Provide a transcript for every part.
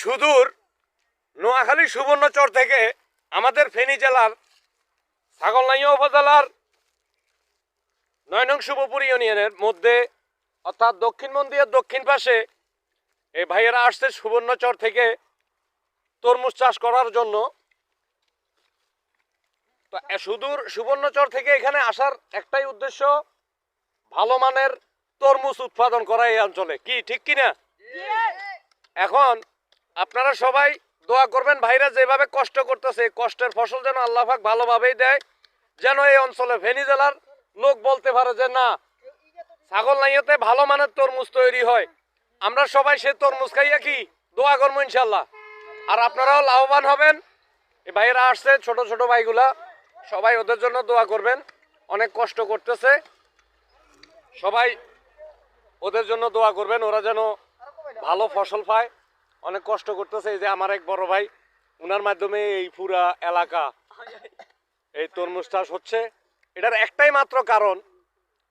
সুদূর নোয়াখালী সুবর্ণচর থেকে আমাদের ফেনী জেলার ছাগলনাইয়া উপজেলার নয় নং শুভপুর ইউনিয়নের মধ্যে অর্থাৎ দক্ষিণ মন্দিরের দক্ষিণ পাশে এই ভাইয়েরা আসছে সুবর্ণচর থেকে তরমুজ চাষ করার জন্য। তো সুদূর সুবর্ণচর থেকে এখানে আসার একটাই উদ্দেশ্য ভালো মানের তরমুজ উৎপাদন করা এই অঞ্চলে। কি ঠিক কিনা? এখন আপনারা সবাই দোয়া করবেন ভাইরা যেভাবে কষ্ট করতেছে, কষ্টের ফসল যেন আল্লাহ পাক ভালোভাবেই দেয়, যেন এই অঞ্চলে ফেনী জেলার লোক বলতে পারে যে, না, ছাগল নাইয়াতে ভালো মানের তরমুজ তৈরি হয়। আমরা সবাই সে তরমুজ খাইয়া কি দোয়া করব ইনশাল্লাহ আর আপনারাও লাভবান হবেন। এই ভাইয়েরা আসছে, ছোট ছোট ভাইগুলা, সবাই ওদের জন্য দোয়া করবেন। অনেক কষ্ট করতেছে। সবাই ওদের জন্য দোয়া করবেন, ওরা যেন ভালো ফসল পায়। অনেক কষ্ট করতেছে এই যে আমার এক বড় ভাই উনার মাধ্যমে এই পুরা এলাকা এই তরমুজ চাষ হচ্ছে। এটার একটাই মাত্র কারণ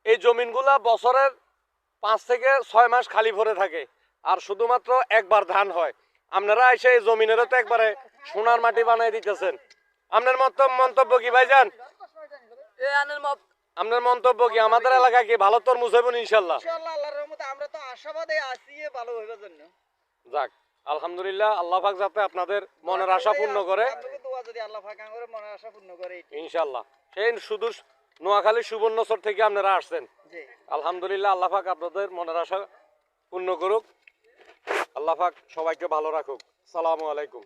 এই জমিনগুলা বছরের পাঁচ থেকে ছয় মাস খালি ভরে থাকে আর শুধুমাত্র একবার ধান হয়। আপনারা এসে এই জমিনেরও তো একবারে সোনার মাটি বানাই দিতেছেন। আপনার মত মন্তব্য কি ভাইজান? আনের মত আপনার মন্তব্য কি? আমাদের এলাকায় কি ভালো তরমুজ হইব ইনশাল্লাহ ইনশাআল্লাহ? আমরা তো আশাবাদে আছি ভালো হইবার জন্য। যাক। আলহামদুলিল্লাহ আল্লাহ পাক যাতে আপনাদের মনের আশা পূর্ণ করে। ইনশাল্লাহ সেই শুধু নোয়াখালী সুবর্ণচর থেকে আপনারা আসছেন। আলহামদুলিল্লাহ আল্লাহ পাক আপনাদের মনের আশা পূর্ণ করুক। আল্লাহ পাক সবাইকে ভালো রাখুক। সালামু আলাইকুম।